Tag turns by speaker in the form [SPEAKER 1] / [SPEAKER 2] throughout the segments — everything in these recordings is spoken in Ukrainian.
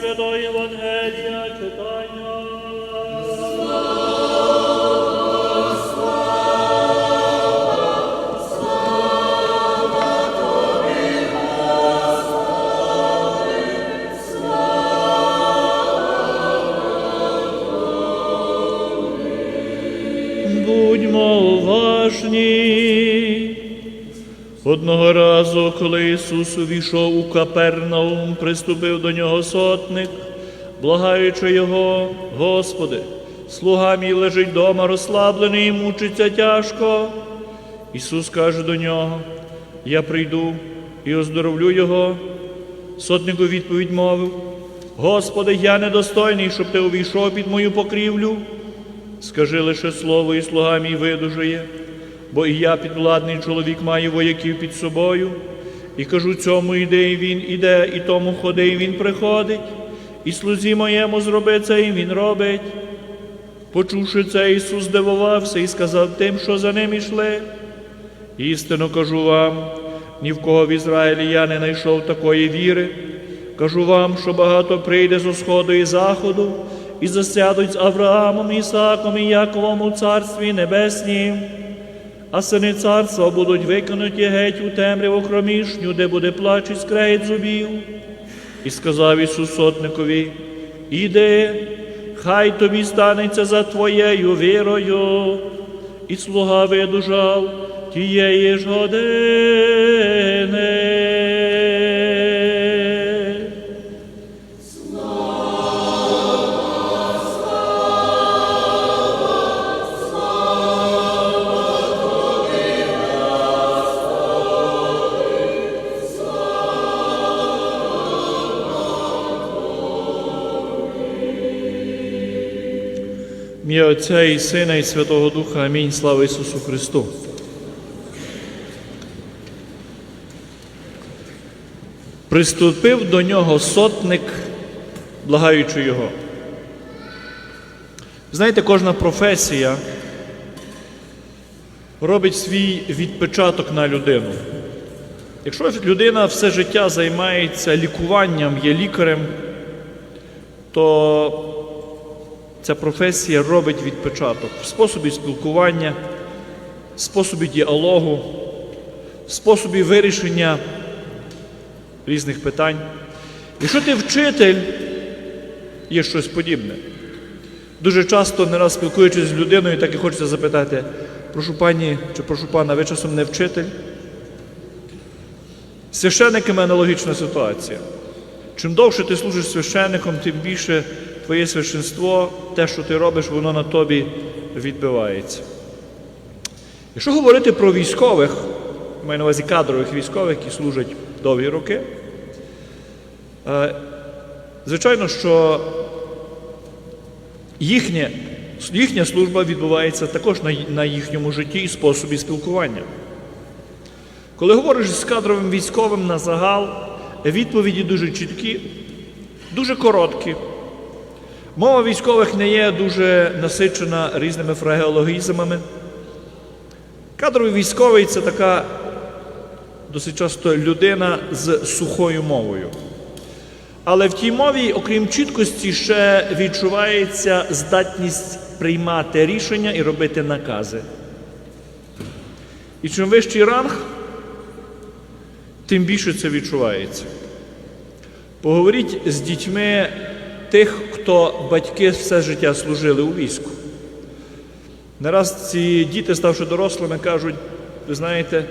[SPEAKER 1] Святого Євангелія читання. Одного разу, коли Ісус увійшов у Капернаум, приступив до нього сотник, благаючи його, Господи, слуга мій лежить дома розслаблений і мучиться тяжко. Ісус каже до нього: Я прийду і оздоровлю його. Сотник у відповідь мовив: Господи, я недостойний, щоб ти увійшов під мою покрівлю. Скажи лише слово, і слуга мій видужує, бо і я підвладний чоловік маю вояків під собою, і кажу цьому іде, і він іде, і тому ходи, і він приходить, і слузі моєму зроби це, і він робить. Почувши це, Ісус здивувався і сказав тим, що за ним ішли. Істинно кажу вам, ні в кого в Ізраїлі я не знайшов такої віри. Кажу вам, що багато прийде з сходу і заходу, і засядуть з Авраамом, Ісаком і Яковом у Царстві Небеснім, а сини царства будуть викинуті геть у темряву кромішню, де буде плач і скрегіт зубів. І сказав Ісус сотникові, іди, хай тобі станеться за твоєю вірою. І слуга видужав тієї ж години. М'я Отця і Сина, і Святого Духа. Амінь. Слава Ісусу Христу. Приступив до нього сотник, благаючи його. Знаєте, кожна професія робить свій відпечаток на людину. Якщо людина все життя займається лікуванням, є лікарем, то ця професія робить відпечаток в способі спілкування, в способі діалогу, в способі вирішення різних питань. Якщо ти вчитель, є щось подібне. Дуже часто, не раз спілкуючись з людиною, так і хочеться запитати, прошу пані чи прошу пана, ви часом не вчитель? З священниками аналогічна ситуація. Чим довше ти служиш священником, тим більше твоє священство, те, що ти робиш, воно на тобі відбивається. Якщо говорити про військових, маю на увазі кадрових військових, які служать довгі роки, е, звичайно, що їхнє, їхня служба відбувається також на, на їхньому житті і способі спілкування. Коли говориш з кадровим військовим на загал, відповіді дуже чіткі, дуже короткі. Мова військових не є дуже насичена різними фразеологізмами. Кадровий військовий це така досить часто людина з сухою мовою. Але в тій мові, окрім чіткості, ще відчувається здатність приймати рішення і робити накази. І чим вищий ранг, тим більше це відчувається. Поговоріть з дітьми тих, хто батьки все життя служили у війську. Не раз ці діти, ставши дорослими, кажуть, ви знаєте,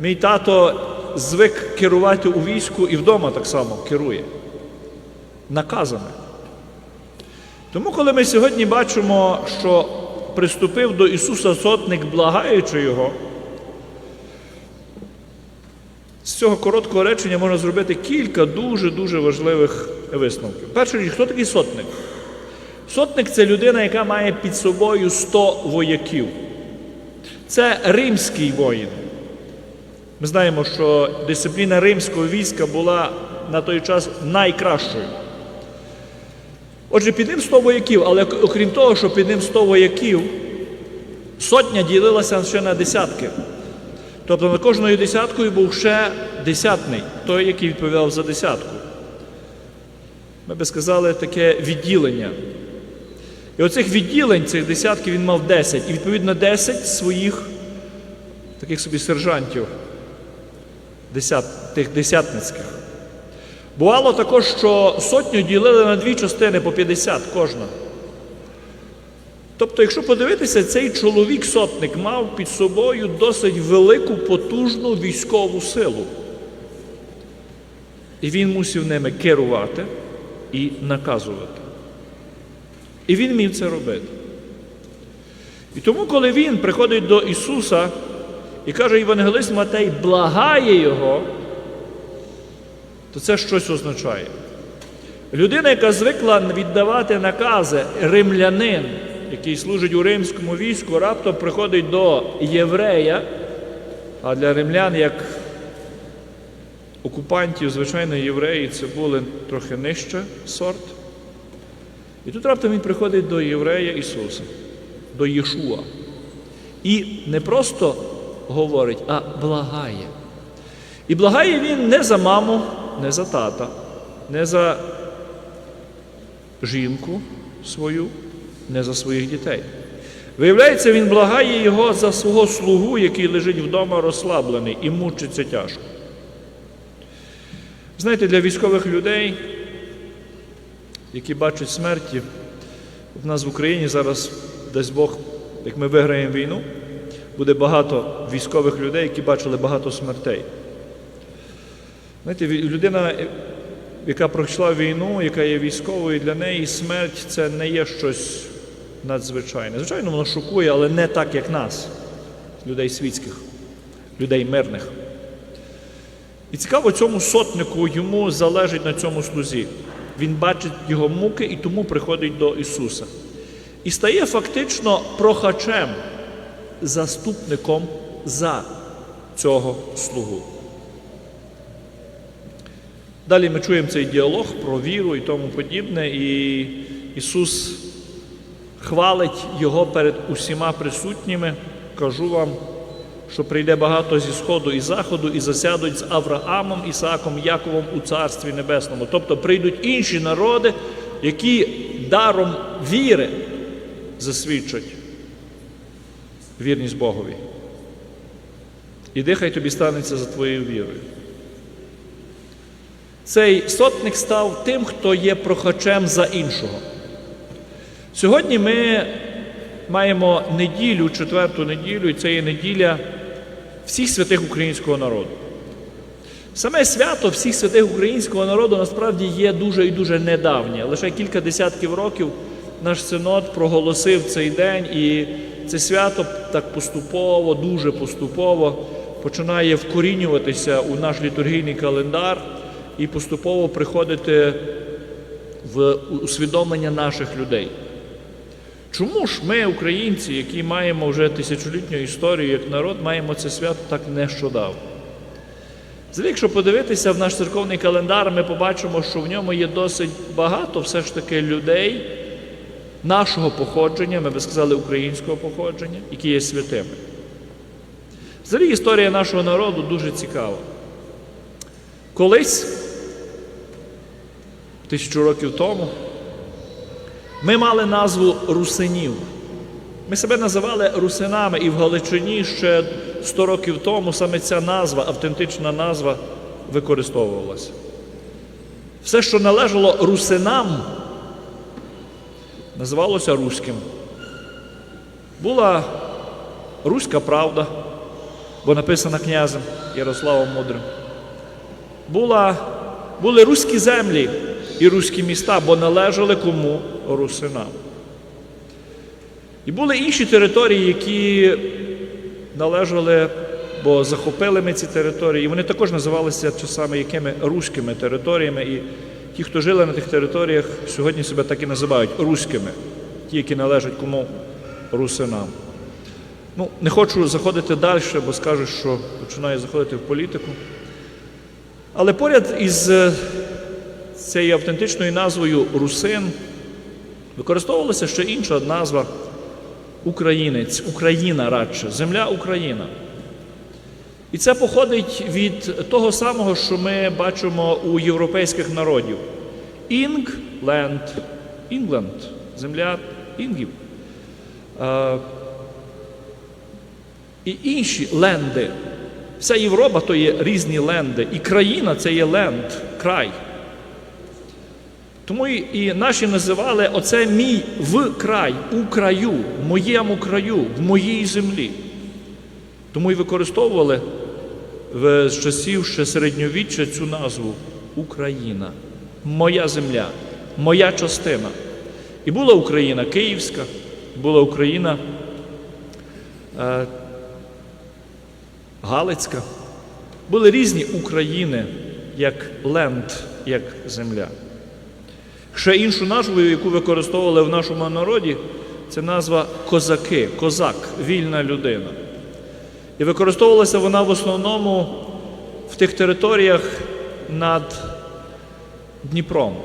[SPEAKER 1] мій тато звик керувати у війську і вдома так само керує наказами. Тому, коли ми сьогодні бачимо, що приступив до Ісуса сотник, благаючи Його, з цього короткого речення можна зробити кілька дуже-дуже важливих висновків. Перший, хто такий сотник? Сотник це людина, яка має під собою 100 вояків. Це римський воїн. Ми знаємо, що дисципліна римського війська була на той час найкращою. Отже, під ним 100 вояків, але окрім того, що під ним 100 вояків, сотня ділилася ще на десятки. Тобто над кожною десяткою був ще десятний, той, який відповідав за десятку. ми би сказали, таке відділення. І оцих відділень, цих десятків, він мав 10. І відповідно 10 своїх таких собі сержантів, десят, тих десятницьких. Бувало також, що сотню ділили на дві частини по 50 кожна. Тобто, якщо подивитися, цей чоловік сотник мав під собою досить велику потужну військову силу. І він мусив ними керувати і наказувати. І він міг це робити. І тому, коли він приходить до Ісуса і каже Євангелист Матей, благає Його, то це щось означає. Людина, яка звикла віддавати накази, римлянин, який служить у римському війську, раптом приходить до єврея, а для римлян, як окупантів, звичайно, євреї це були трохи нижче сорт. І тут раптом він приходить до єврея Ісуса, до Єшуа. І не просто говорить, а благає. І благає він не за маму, не за тата, не за жінку свою, не за своїх дітей. Виявляється, він благає його за свого слугу, який лежить вдома розслаблений і мучиться тяжко. Знаєте, для військових людей, які бачать смерті, в нас в Україні зараз, дасть Бог, як ми виграємо війну, буде багато військових людей, які бачили багато смертей. Знаєте, людина, е, яка пройшла війну, яка є військовою, для неї смерть це не є щось надзвичайне. Звичайно, воно шокує, але не так, як нас, людей світських, людей мирних. І цікаво, цьому сотнику йому залежить на цьому слузі. Він бачить його муки і тому приходить до Ісуса. І стає фактично прохачем, заступником за цього слугу. Далі ми чуємо цей діалог про віру і тому подібне, і Ісус хвалить Його перед усіма присутніми. Кажу вам, що прийде багато зі сходу і заходу, і засядуть з Авраамом, Ісааком, Яковом у Царстві Небесному. Тобто прийдуть інші народи, які даром віри засвідчать вірність Богові. І дихай тобі станеться за твоєю вірою. Цей сотник став тим, хто є прохачем за іншого. Сьогодні ми маємо неділю, четверту неділю, і це є неділя всіх святих українського народу. Саме свято всіх святих українського народу насправді є дуже і дуже недавнє. Лише кілька десятків років наш синод проголосив цей день, і це свято так поступово, дуже поступово починає вкорінюватися у наш літургійний календар і поступово приходити в усвідомлення наших людей. Чому ж ми, українці, які маємо вже тисячолітню історію як народ, маємо це свято так нещодавно? Якщо подивитися в наш церковний календар, ми побачимо, що в ньому є досить багато все ж таки людей нашого походження, ми би сказали, українського походження, які є святими. Взагалі історія нашого народу дуже цікава. Колись, тисячу років тому, ми мали назву русинів. Ми себе називали русинами, і в Галичині ще 100 років тому саме ця назва, автентична назва, використовувалася. Все, що належало русинам, називалося руським. Була руська правда, бо написана князем Ярославом Мудрим. Була, були руські землі і руські міста, бо належали кому русинам. І були інші території, які належали, бо захопили ми ці території, і вони також називалися часами якими руськими територіями. І ті, хто жили на тих територіях, сьогодні себе так і називають руськими, ті, які належать кому русинам. Ну, не хочу заходити далі, бо скажу, що починаю заходити в політику. Але поряд із е, цією автентичною назвою Русин використовувалася ще інша назва Українець, Україна радше, земля Україна. І це походить від того самого, що ми бачимо у європейських народів. Інгленд, Інгленд, земля інгів. І інші ленди. Вся Європа то є різні ленди. І країна це є ленд, край. Тому і, наші називали оце мій в край, у краю, в моєму краю, в моїй землі. Тому і використовували з часів ще середньовіччя цю назву Україна, моя земля, моя частина. І була Україна Київська, була Україна е, Галицька. Були різні України, як ленд, як земля. Ще іншу назву, яку використовували в нашому народі, це назва козаки, козак, вільна людина. І використовувалася вона в основному в тих територіях над Дніпром,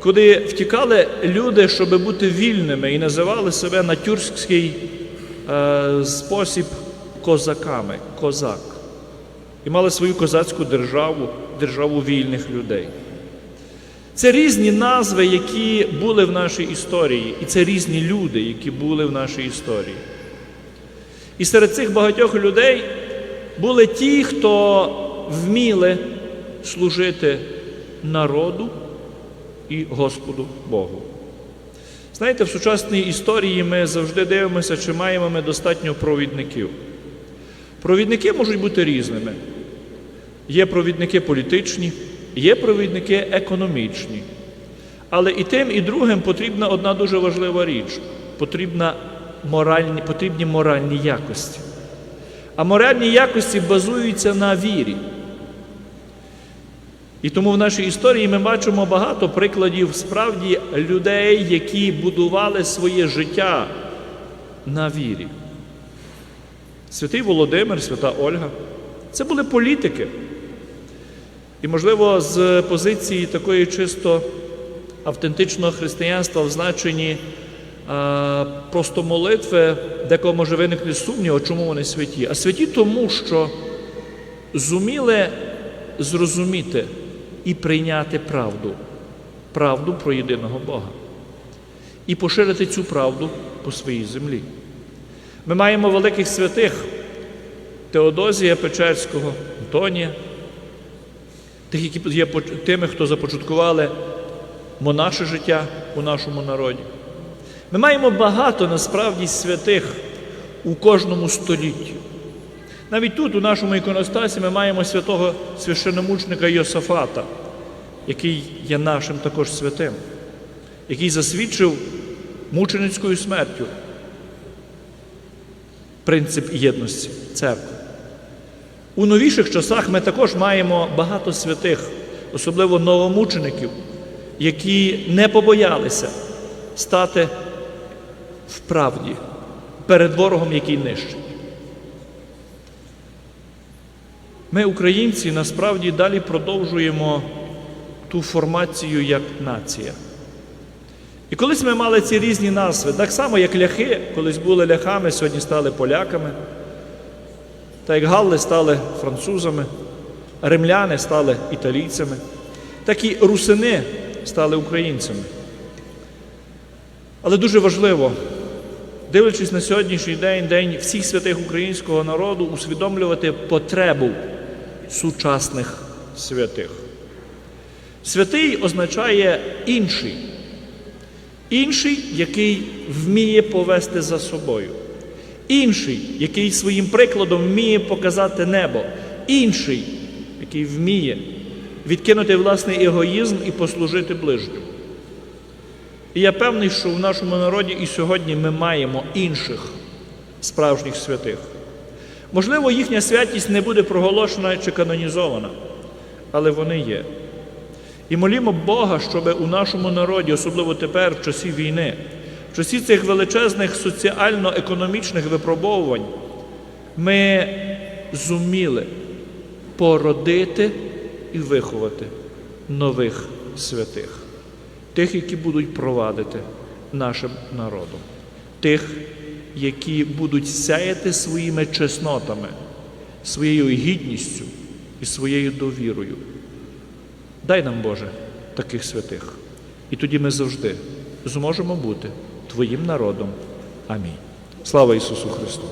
[SPEAKER 1] куди втікали люди, щоб бути вільними, і називали себе на тюркський е, спосіб козаками, козак. І мали свою козацьку державу, державу вільних людей. Це різні назви, які були в нашій історії, і це різні люди, які були в нашій історії. І серед цих багатьох людей були ті, хто вміли служити народу і Господу Богу. Знаєте, в сучасній історії ми завжди дивимося, чи маємо ми достатньо провідників. Провідники можуть бути різними. Є провідники політичні, є провідники економічні. Але і тим, і другим потрібна одна дуже важлива річ потрібна моральні, потрібні моральні якості. А моральні якості базуються на вірі. І тому в нашій історії ми бачимо багато прикладів справді людей, які будували своє життя на вірі. Святий Володимир, свята Ольга це були політики. І, можливо, з позиції такої чисто автентичного християнства в значенні а, просто молитви, декого може виникне сумнів, чому вони святі. А святі тому, що зуміли зрозуміти і прийняти правду, правду про єдиного Бога. І поширити цю правду по своїй землі. Ми маємо великих святих Теодозія Печерського, Антонія, тих, які є тими, хто започаткували монаше життя у нашому народі. Ми маємо багато насправді святих у кожному столітті. Навіть тут, у нашому іконостасі, ми маємо святого священомучника Йосафата, який є нашим також святим, який засвідчив мученицькою смертю принцип єдності церкви. У новіших часах ми також маємо багато святих, особливо новомучеників, які не побоялися стати в правді перед ворогом, який нищить. Ми, українці, насправді далі продовжуємо ту формацію як нація. І колись ми мали ці різні назви, так само, як ляхи, колись були ляхами, сьогодні стали поляками, так як галли стали французами, римляни стали італійцями, так і русини стали українцями. Але дуже важливо, дивлячись на сьогоднішній день, день всіх святих українського народу, усвідомлювати потребу сучасних святих. Святий означає інший. Інший, який вміє повести за собою. Інший, який своїм прикладом вміє показати небо. Інший, який вміє відкинути власний егоїзм і послужити ближньому. І я певний, що в нашому народі і сьогодні ми маємо інших справжніх святих. Можливо, їхня святість не буде проголошена чи канонізована, але вони є. І молімо Бога, щоб у нашому народі, особливо тепер, в часі війни, в часі цих величезних соціально-економічних випробовувань, ми зуміли породити і виховати нових святих, тих, які будуть провадити нашим народом, тих, які будуть сяяти своїми чеснотами, своєю гідністю і своєю довірою. Дай нам, Боже, таких святих. І тоді ми завжди зможемо бути Твоїм народом. Амінь. Слава Ісусу Христу!